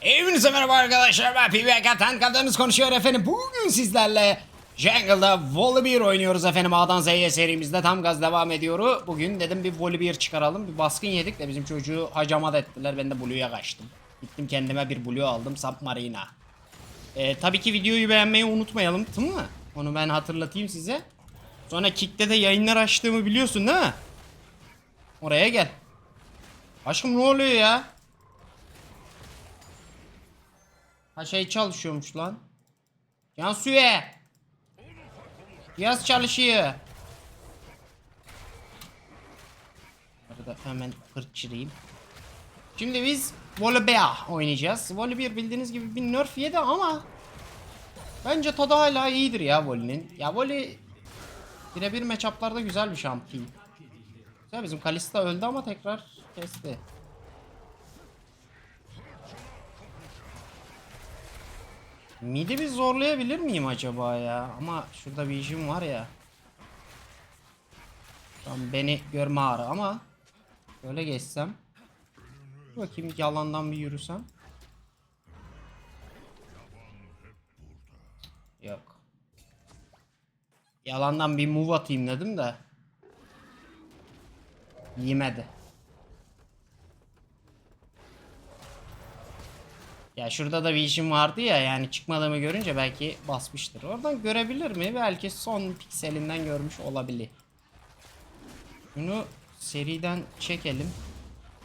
Hepinize merhaba arkadaşlar ben PBK Tankadınız konuşuyor efendim. Bugün sizlerle Jungle'da Volibear oynuyoruz efendim. A'dan Z'ye serimizde tam gaz devam ediyor. Bugün dedim bir Volibear çıkaralım. Bir baskın yedik de bizim çocuğu hacamat ettiler. Ben de Blue'ya kaçtım. Gittim kendime bir Blue aldım. Submarina. Ee, tabii ki videoyu beğenmeyi unutmayalım değil mi? Onu ben hatırlatayım size. Sonra Kick'te de yayınlar açtığımı biliyorsun değil mi? Oraya gel. Aşkım ne oluyor ya? Ha şey çalışıyormuş lan. Cansu'ya. Cihaz çalışıyor. Arada hemen kırçırayım. Şimdi biz Volibear oynayacağız. Volibear bildiğiniz gibi bir nerf yedi ama bence tadı hala iyidir ya Voli'nin. Ya Voli birebir matchup'larda güzel bir şampiyon. Güzel bizim Kalista öldü ama tekrar kesti. Midi bir zorlayabilir miyim acaba ya? Ama şurada bir işim var ya. Tam beni görme ağrı ama böyle geçsem. Bakayım yalandan bir yürüsem. Yok. Yalandan bir move atayım dedim de. Yemedi. Ya şurada da bir işim vardı ya yani çıkmadığımı görünce belki basmıştır. Oradan görebilir mi? Belki son pikselinden görmüş olabilir. Bunu seriden çekelim.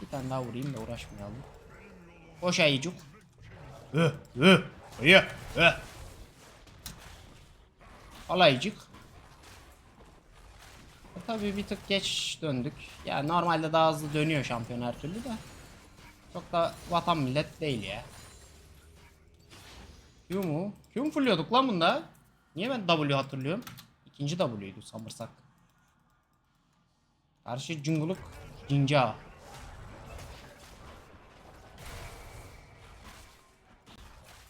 Bir tane daha vurayım da uğraşmayalım. Boş ayıcık. Hı hı hı hı. Al ayıcık. E, Tabii bir tık geç döndük. Yani normalde daha hızlı dönüyor şampiyon her türlü de. Çok da vatan millet değil ya. Q mu? Q mu fulluyorduk lan bunda? Niye ben W hatırlıyorum? İkinci W'ydu sanırsak. Karşı cıngılık cinca.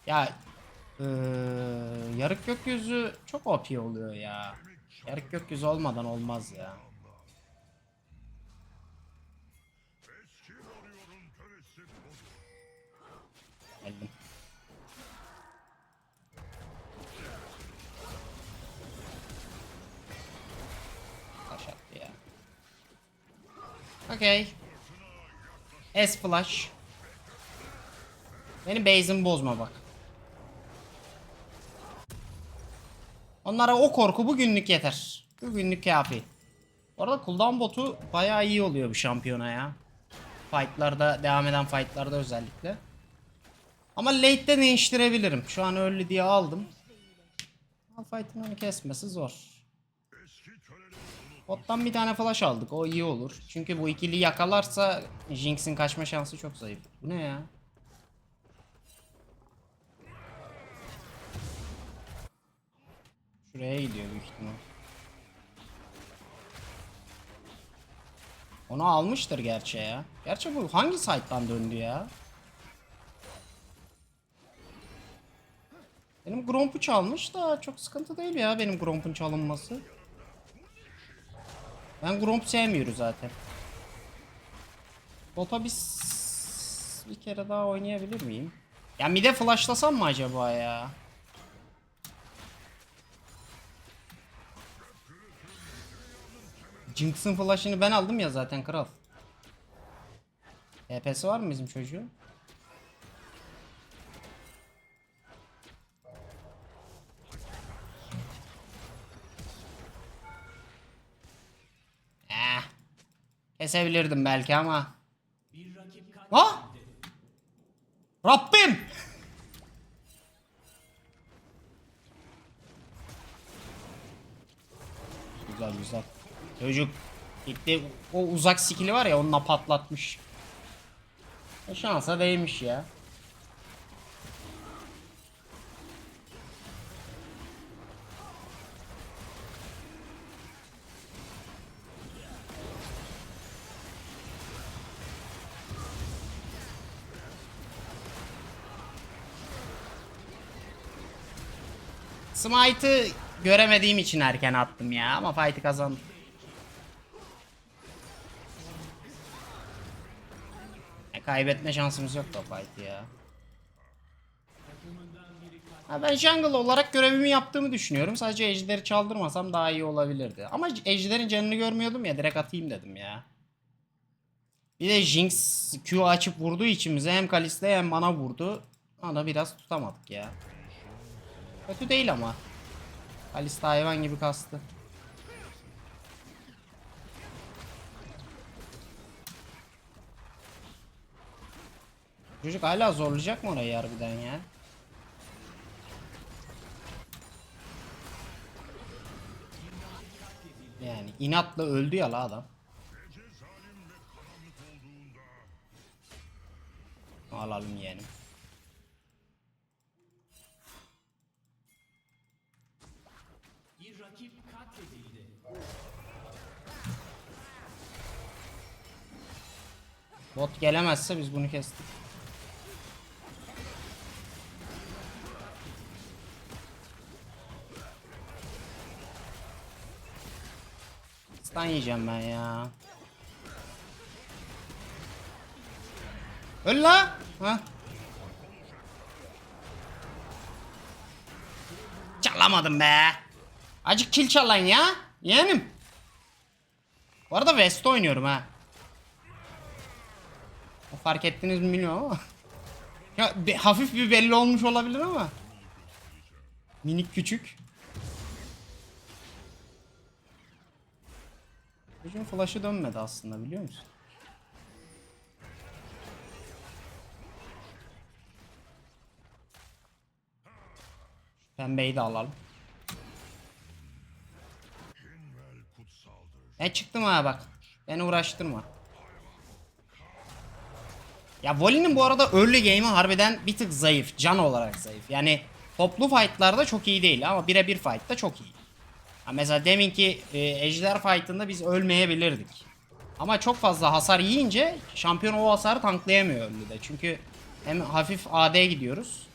Ya eee, yarık gökyüzü çok OP oluyor ya. Yarık gökyüzü olmadan olmaz ya. Okey. S flash. Benim base'imi bozma bak. Onlara o korku bugünlük yeter. Bugünlük kafi. Bu arada cooldown botu bayağı iyi oluyor bu şampiyona ya. Fightlarda, devam eden fightlarda özellikle. Ama late'de değiştirebilirim. Şu an early diye aldım. Malphite'ın onu kesmesi zor. Bottan bir tane flash aldık. O iyi olur. Çünkü bu ikili yakalarsa Jinx'in kaçma şansı çok zayıf. Bu ne ya? Şuraya gidiyor büyük ihtimal. Onu almıştır gerçi ya. Gerçi bu hangi site'dan döndü ya? Benim Gromp'u çalmış da çok sıkıntı değil ya benim Gromp'un çalınması. Ben Gromp sevmiyorum zaten. Bota biz bir kere daha oynayabilir miyim? Ya mide flashlasam mı acaba ya? Jinx'in flash'ını ben aldım ya zaten kral. HP'si var mı bizim çocuğun? Kesebilirdim belki ama. Ha? Rabbim! Güzel güzel. Çocuk gitti o uzak skill'i var ya onunla patlatmış. Şansa değmiş ya. Smite'ı göremediğim için erken attım ya ama fight'ı kazandım. Kaybetme şansımız yok da fight ya. Ha, ben jungle olarak görevimi yaptığımı düşünüyorum. Sadece ejderi çaldırmasam daha iyi olabilirdi. Ama ejderin canını görmüyordum ya direkt atayım dedim ya. Bir de Jinx Q açıp vurduğu için bize hem Kalista hem bana vurdu. Ona biraz tutamadık ya. Kötü değil ama. Kalista hayvan gibi kastı. Çocuk hala zorlayacak mı orayı harbiden ya? Yani inatla öldü ya la adam. Alalım yeğenim. Bot gelemezse biz bunu kestik. Stun yiyeceğim ben ya. Öl la. Ha. Çalamadım be. Acık kill çalan ya. Yeğenim. Bu arada West oynuyorum ha. Fark ettiniz mi bilmiyorum ama. Ya be- hafif bir belli olmuş olabilir ama. Minik küçük. Çocuğun flash'ı dönmedi aslında biliyor musun? Pembeyi de alalım. E çıktım ha bak. Beni uğraştırma. Ya Voli'nin bu arada early game'i harbiden bir tık zayıf. Can olarak zayıf. Yani toplu fightlarda çok iyi değil ama birebir fight'ta çok iyi. Ha mesela deminki e, Ejder fight'ında biz ölmeyebilirdik. Ama çok fazla hasar yiyince şampiyon o hasarı tanklayamıyor early'de. Çünkü hem hafif AD gidiyoruz.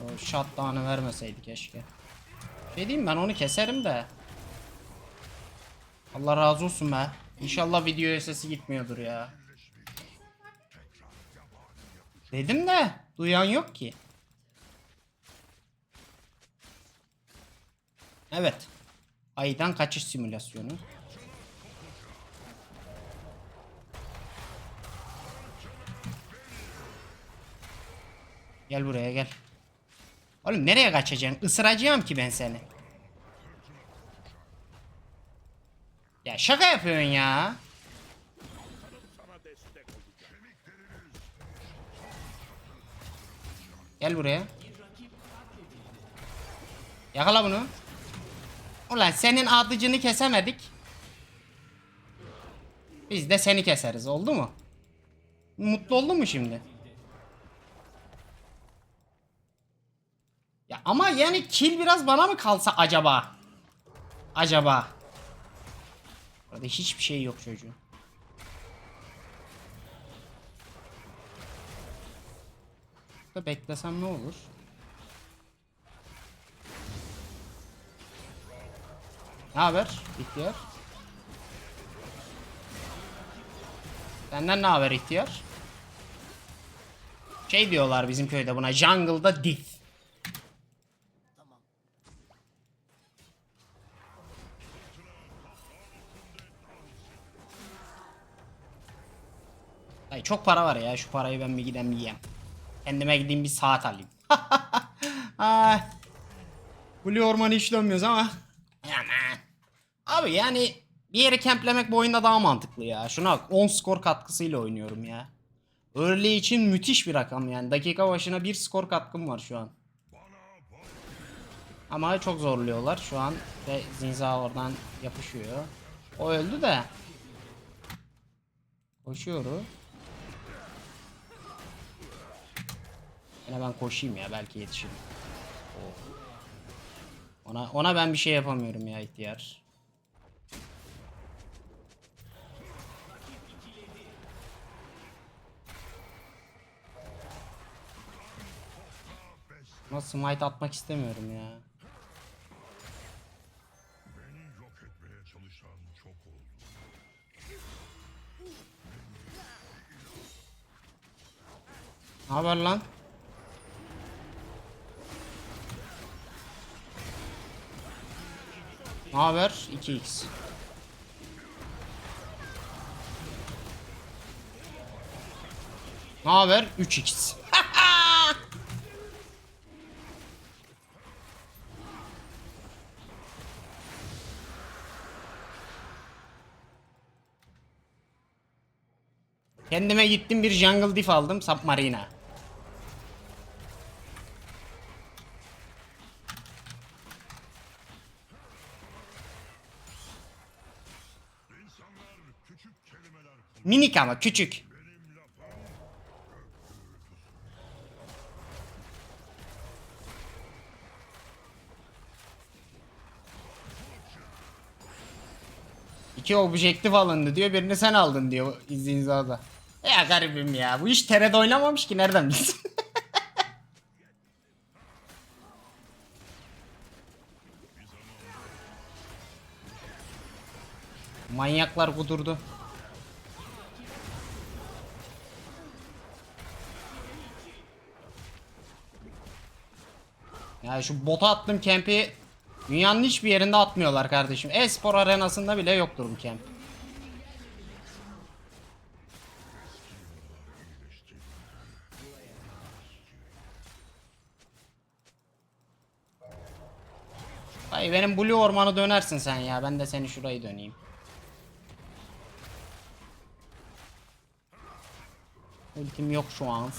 O shutdown'ı vermeseydi keşke. Şey diyeyim ben onu keserim de. Allah razı olsun be. İnşallah video sesi gitmiyordur ya. Dedim de duyan yok ki. Evet. Aydan kaçış simülasyonu. Gel buraya gel. Oğlum nereye kaçacaksın? Isıracağım ki ben seni. Ya şaka yapıyorsun ya. Gel buraya. Yakala bunu. Ulan senin adıcını kesemedik. Biz de seni keseriz oldu mu? Mutlu oldun mu şimdi? Ya ama yani kill biraz bana mı kalsa acaba? Acaba. Burada hiçbir şey yok çocuğun. Burada beklesem ne olur? Ne haber? İhtiyar. Senden ne haber ihtiyar? Şey diyorlar bizim köyde buna jungle'da diff. Ay çok para var ya şu parayı ben bir gidem yiyeyim. Kendime gideyim bir saat alayım. Ay. Blue ormanı hiç dönmüyoruz ama. Aman. Abi yani bir yere kemplemek bu oyunda daha mantıklı ya. Şuna bak 10 skor katkısıyla oynuyorum ya. Early için müthiş bir rakam yani. Dakika başına bir skor katkım var şu an. Ama çok zorluyorlar şu an. Ve Zinza oradan yapışıyor. O öldü de. Koşuyorum. Yine ben koşayım ya belki yetişirim. Oh. Ona ona ben bir şey yapamıyorum ya ihtiyar. Ama smite atmak istemiyorum ya. Ne haber lan? Ne haber? 2x. Ne haber? 3x. Kendime gittim bir jungle diff aldım Submarina. Minik ama küçük. İki objektif alındı diyor birini sen aldın diyor izninizde. Ya garibim ya bu iş terede oynamamış ki nereden bilsin. Manyaklar kudurdu. Ya şu bota attım kempi dünyanın hiçbir yerinde atmıyorlar kardeşim. E-spor arenasında bile yoktur bu kemp. Hayır benim Blue ormanı dönersin sen ya. Ben de seni şurayı döneyim. Ultim yok şu an.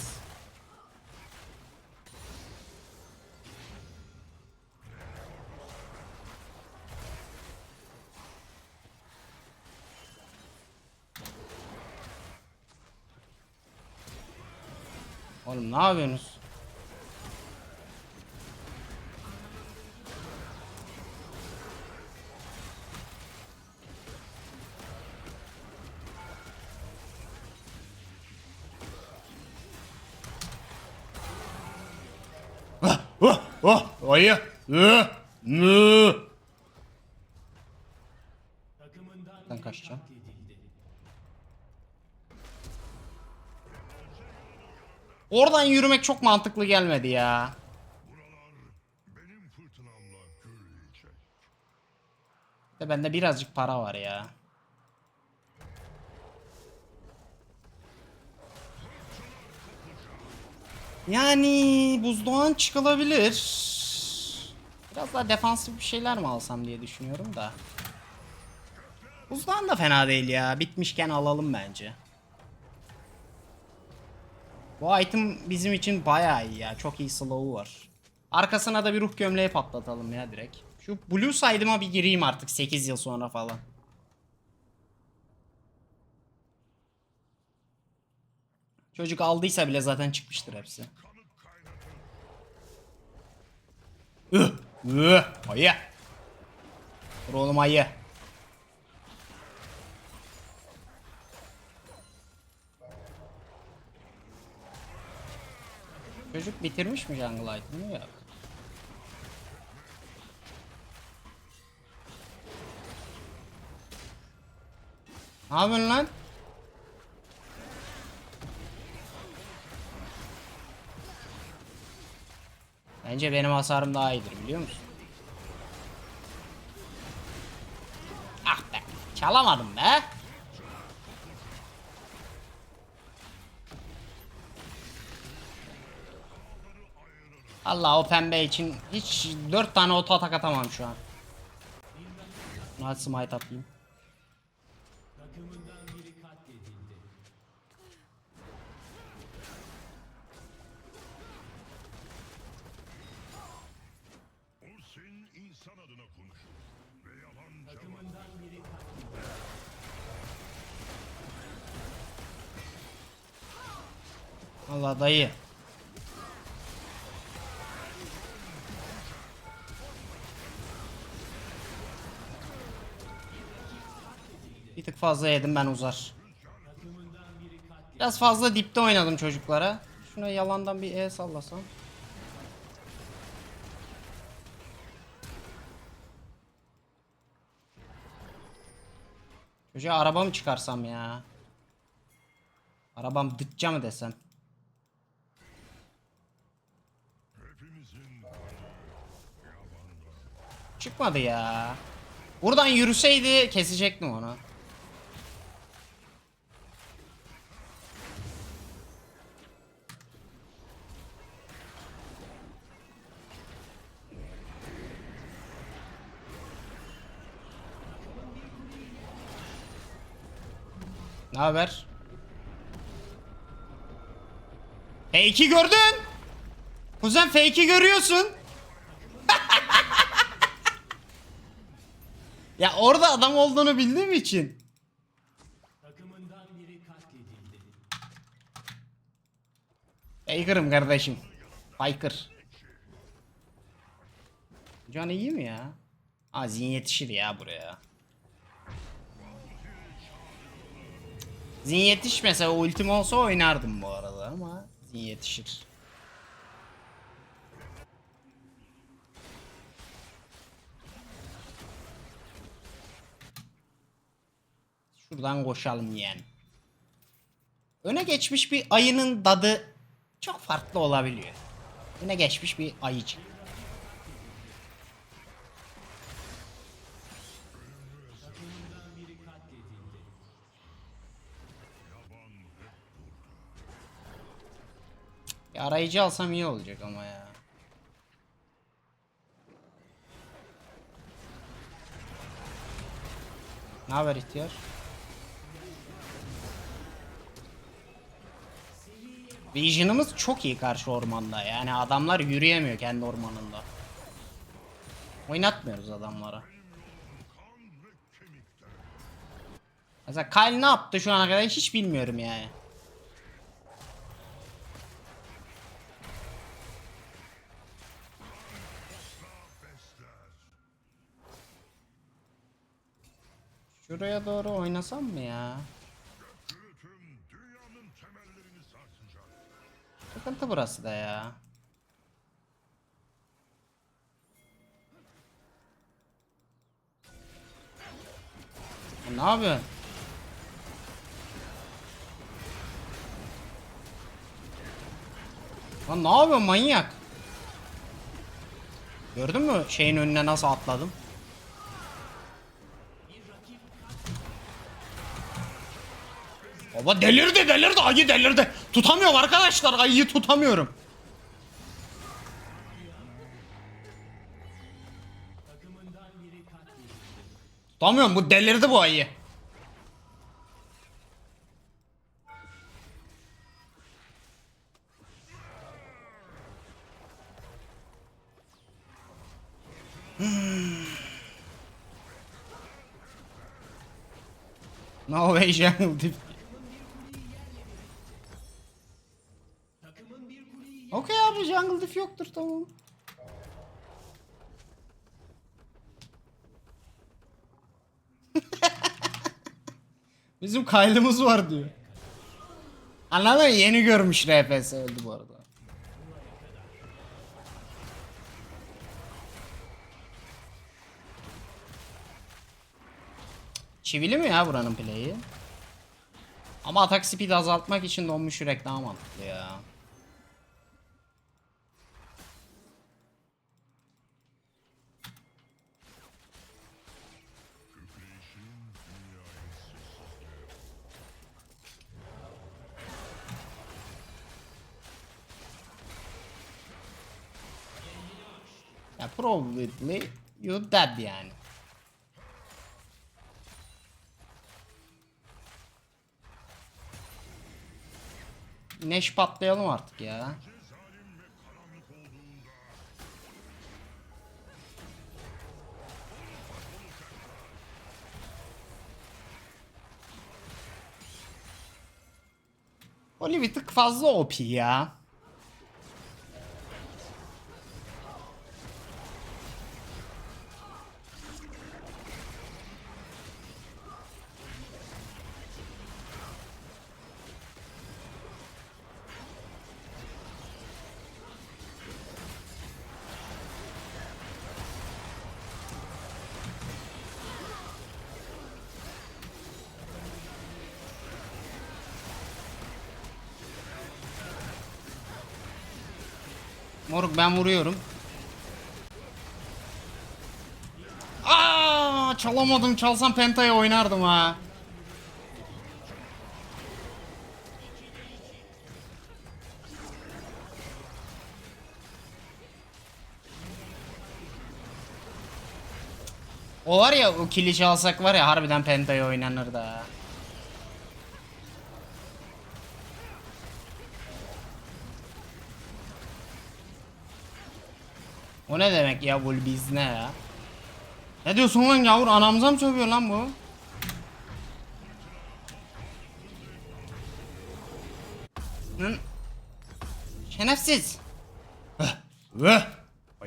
Oğlum ne yapıyorsunuz? Çok mantıklı gelmedi ya. De bende birazcık para var ya. Yani buzdoğan çıkılabilir. Biraz daha defansif bir şeyler mi alsam diye düşünüyorum da. Buzdoğan da fena değil ya. Bitmişken alalım bence. Bu item bizim için bayağı iyi ya. Çok iyi slow'u var. Arkasına da bir ruh gömleği patlatalım ya direkt. Şu blue side'ıma bir gireyim artık 8 yıl sonra falan. Çocuk aldıysa bile zaten çıkmıştır hepsi. Üh, üh, ayı. Dur oğlum ayı. Çocuk bitirmiş mi jungle item'ı? Yok. Ne lan? Bence benim hasarım daha iyidir biliyor musun? Ah be. Çalamadım be. Allah o pembe için hiç 4 tane oto atak atamam şu an. Hadi smite atayım. Allah dayı. Bir tık fazla yedim ben uzar. Biraz fazla dipte oynadım çocuklara. Şuna yalandan bir E sallasam. Çocuğa araba mı çıkarsam ya? Arabam dıtça mı desem? Çıkmadı ya. Buradan yürüseydi kesecektim onu. Haber? Fake'i gördün. Kuzen fake'i görüyorsun. ya orada adam olduğunu bildiğim için. Faker'ım kardeşim. Faker. Can iyi mi ya? Aa Zin yetişir ya buraya. Zin yetişmese ultim olsa oynardım bu arada ama Zin yetişir. Şuradan koşalım yani. Öne geçmiş bir ayının dadı çok farklı olabiliyor. Öne geçmiş bir ayıcık. Bir arayıcı alsam iyi olacak ama ya. Ne haber ihtiyar? Vision'ımız çok iyi karşı ormanda. Yani adamlar yürüyemiyor kendi ormanında. Oynatmıyoruz adamlara. Mesela Kyle ne yaptı şu ana kadar hiç bilmiyorum yani. Şuraya doğru oynasam mı ya? Sıkıntı burası da. Ya Ne yapıyorsun? Lan ne yapıyorsun manyak? Gördün mü şeyin önüne nasıl atladım? Baba delirdi delirdi ayı delirdi. Tutamıyorum arkadaşlar ayıyı tutamıyorum. Tutamıyorum bu delirdi bu ayı. Hmm. No way jungle yoktur tamam. Bizim kaylımız var diyor. Anladın mı? Yeni görmüş RPS öldü bu arada. Çivili mi ya buranın play'i? Ama atak speed azaltmak için donmuş yürek daha mantıklı. Ya probably you dead yani. Neş patlayalım artık ya. Oli bir tık fazla OP ya. Moruk ben vuruyorum. çalamadım. Çalsam Penta'ya oynardım ha. O var ya o kili çalsak var ya harbiden Penta'ya oynanır da. O ne demek ya bu biz ne ya? Ne diyorsun lan yavur anamıza mı sövüyor lan bu? Lan. Şerefsiz.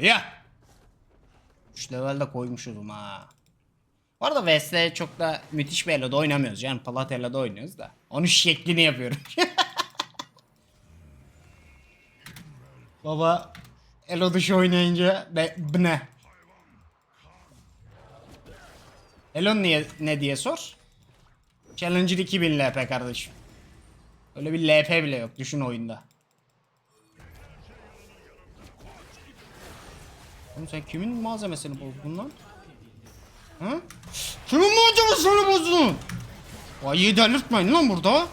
Ya. 3 levelde koymuşuz ha. Bu arada West'le çok da müthiş bir elo'da oynamıyoruz. Yani Platela'da oynuyoruz da. Onun şeklini yapıyorum. Baba elo dışı oynayınca be, bu ne? Elo niye ne diye sor. Challenger 2000 LP kardeşim. Öyle bir LP bile yok düşün oyunda. Oğlum sen kimin malzemesini bozdun lan? Hı? Kimin malzemesini bozdun? Vay iyi delirtmeyin lan burada.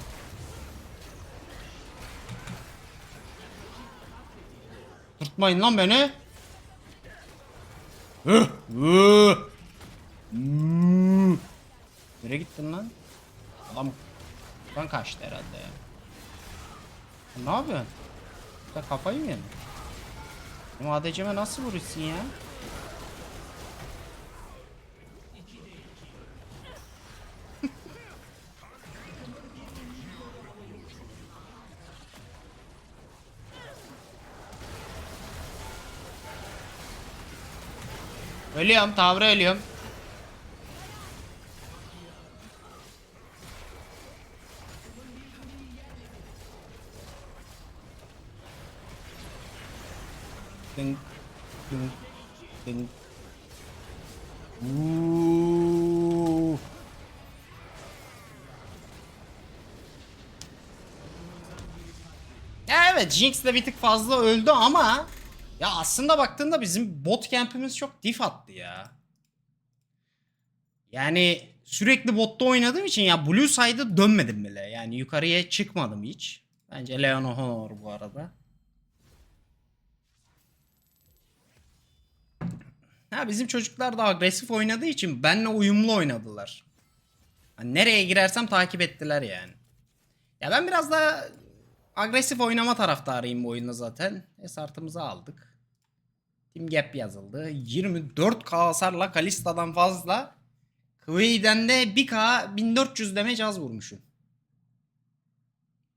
Tırtmayın lan beni. Nereye gittin lan? Adam buradan kaçtı herhalde ya. Ne yapıyorsun? Sen kafayı mı yedin? Benim nasıl vurursun ya? Ölüyorum, tavrı ölüyorum. Ding, ding. Uuuu. Ya evet Jinx de bir tık fazla öldü ama ya aslında baktığında bizim bot camp'imiz çok diff attı ya. Yani sürekli botta oynadığım için ya blue side'a dönmedim bile. Yani yukarıya çıkmadım hiç. Bence Leon Honor bu arada. Ha bizim çocuklar da agresif oynadığı için benle uyumlu oynadılar. Hani nereye girersem takip ettiler yani. Ya ben biraz daha agresif oynama taraftarıyım bu oyunda zaten. Esartımızı aldık. Team Gap yazıldı. 24k hasarla Kalista'dan fazla. Kvei'den de 1k 1400 damage az vurmuşum.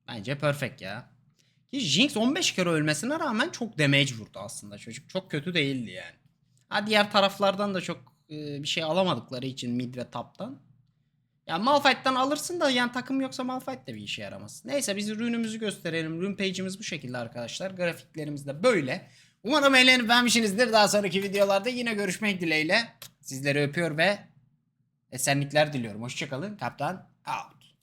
Bence perfect ya. Ki Jinx 15 kere ölmesine rağmen çok damage vurdu aslında çocuk. Çok kötü değildi yani. Ha diğer taraflardan da çok e, bir şey alamadıkları için mid ve top'tan. Ya Malphite'dan alırsın da yani takım yoksa Malphite de bir işe yaramaz. Neyse biz ürünümüzü gösterelim. Ürün page'imiz bu şekilde arkadaşlar. Grafiklerimiz de böyle. Umarım eğlenip beğenmişsinizdir. Daha sonraki videolarda yine görüşmek dileğiyle. Sizleri öpüyor ve esenlikler diliyorum. Hoşçakalın. Kaptan out.